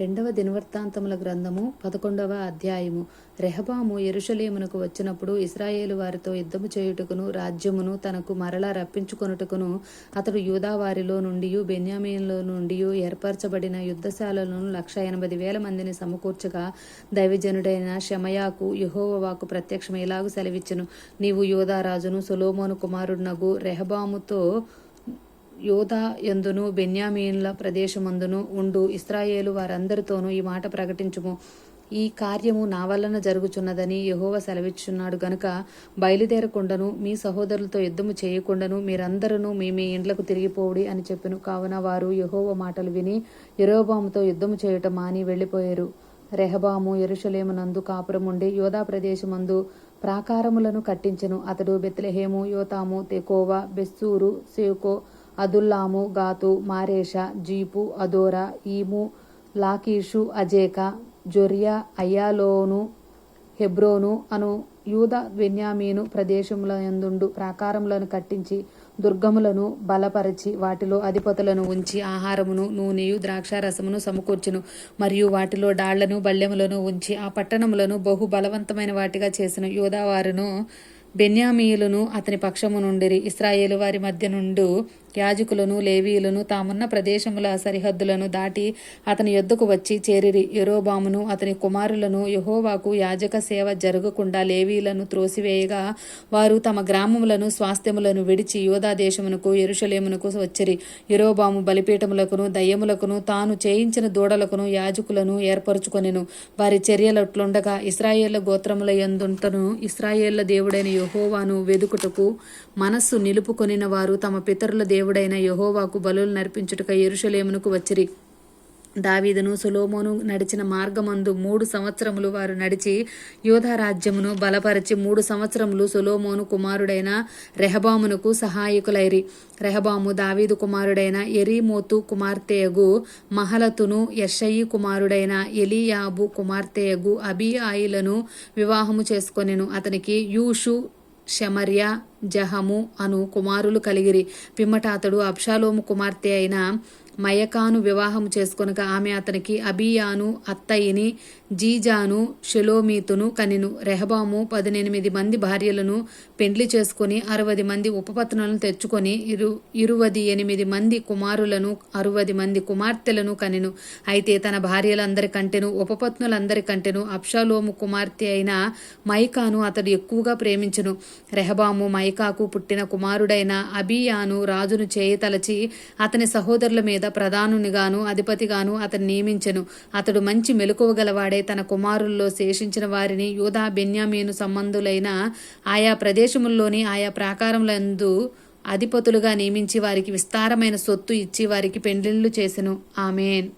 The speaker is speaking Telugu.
రెండవ దినవృత్తాంతముల గ్రంథము పదకొండవ అధ్యాయము. రెహబాము ఎరుషలేమునకు వచ్చినప్పుడు ఇస్రాయేలు వారితో యుద్ధము చేయుటకును రాజ్యమును తనకు మరలా రప్పించుకొనుటకును అతడు యూదా వారిలో నుండి బెన్యామీన్లో నుండి ఏర్పరచబడిన యుద్ధశాలలను లక్ష ఎనభై వేల మందిని సమకూర్చగా దైవజనుడైన షమయాకు యహోవవాకు ప్రత్యక్షం ఇలాగు సెలవిచ్చును? నీవు యూదారాజును సొలోమోను కుమారుడునగు రెహబాముతో యోధా ఎందును బెన్యామీన్ల ప్రదేశమందును ఉండు. ఇస్రాయేలు వారందరితోనూ ఈ మాట ప్రకటించుము. ఈ కార్యము నా వలన జరుగుచున్నదని యహోవ సెలవిచ్చున్నాడు గనుక బయలుదేరకుండాను మీ సహోదరులతో యుద్ధము చేయకుండాను మీరందరూ మీ మీ ఇండ్లకు తిరిగిపోవుడి అని చెప్పిను. కావున వారు యహోవ మాటలు విని యెరోబాముతో యుద్ధము చేయటం మాని వెళ్ళిపోయారు. రెహబాము ఎరుషలేమునందు కాపురముండి యోధా ప్రదేశమందు ప్రాకారములను కట్టించెను. అతడు Bethlehem యోతాము Tekoa Bethzur Soco Adullam Gath Mareshah Ziph అదోరా emu Lachish Azekah Zorah Aijalon Hebron అను యూద బెన్యామీను ప్రదేశములందుండు ప్రాకారములను కట్టించి దుర్గములను బలపరిచి వాటిలో అధిపతులను ఉంచి ఆహారమును నూనెయు ద్రాక్షారసమును సమకూర్చును. మరియు వాటిలో డాళ్ళను బళ్ళెములను ఉంచి ఆ పట్టణములను బహు బలవంతమైన వాటిగా చేసిన. యూదావారును బెన్యామీయులను అతని పక్షము నుండిరి. ఇస్రాయేలు వారి మధ్య నుండు యాజకులను లేవీయులను తామున్న ప్రదేశముల సరిహద్దులను దాటి అతని యొద్దకు వచ్చి చేరిరి. యెరోబామును అతని కుమారులను యహోవాకు యాజక సేవ జరగకుండా లేవీయులను త్రోసివేయగా వారు తమ గ్రామములను స్వాస్థ్యములను విడిచి యోధా దేశమునకు ఎరుషలేమునకు వచ్చిరి. యెరోబాము బలిపీఠములకును దయ్యములకును తాను చేయించిన దూడలకును యాజకులను ఏర్పరచుకొనెను. వారి చర్యలట్లుండగా ఇస్రాయేళ్ళ గోత్రముల యందుంటను ఇస్రాయేళ్ళ దేవుడైన యహోవాను వెదుకుటకు మనస్సు నిలుపుకొనిన వారు తమ పితరుల దేవుడు దేవుడైన యహోవాకు బలులు నర్పించుటక ఎరుషలేమునకు వచ్చిరి. దావీదును సులోమోను నడిచిన మార్గమందు మూడు సంవత్సరములు వారు నడిచి యోధా రాజ్యమును బలపరిచి మూడు సంవత్సరములు సులోమోను కుమారుడైన రెహబామునకు సహాయకులైరి. రెహబాము దావీదు కుమారుడైన ఎరీమోతు కుమార్తెయగు మహలతును యషయి కుమారుడైన ఎలియాబు కుమార్తెయగు అబియాయిలను వివాహము చేసుకొనెను. అతనికి యూషు షమర్య జహము అను కుమారులు కలిగిరి. పిమ్మట అతడు అబ్షాలోము కుమార్తె అయిన మయకాను వివాహం చేసుకొనగా ఆమె అతనికి అబియాను అత్తయిని జీజాను షెలోమీతును కనిను. రెహబాము పదినెనిమిది మంది భార్యలను పెండ్లి చేసుకుని అరవది మంది ఉపపత్నులను తెచ్చుకొని ఇరు ఇరువది ఎనిమిది మంది కుమారులను అరవది మంది కుమార్తెలను కనిను. అయితే తన భార్యలందరికంటేను ఉపపత్నులందరికంటేను అప్షాలోము కుమార్తె అయిన మైకాను అతడు ఎక్కువగా ప్రేమించును. రెహబాము మైకాకు పుట్టిన కుమారుడైన అబియాను రాజును చేయతలచి అతని సహోదరుల మీద ప్రధానునిగాను అధిపతిగాను అతను నియమించెను. అతడు మంచి మెలకువ గలవాడే తన కుమారుల్లో శేషించిన వారిని యూదా బెన్యామీను సంబంధులైన ఆయా ప్రదేశముల్లోని ఆయా ప్రాకారములందు అధిపతులుగా నియమించి వారికి విస్తారమైన సొత్తు ఇచ్చి వారికి పెండ్లిళ్ళు చేసెను. ఆమెన్.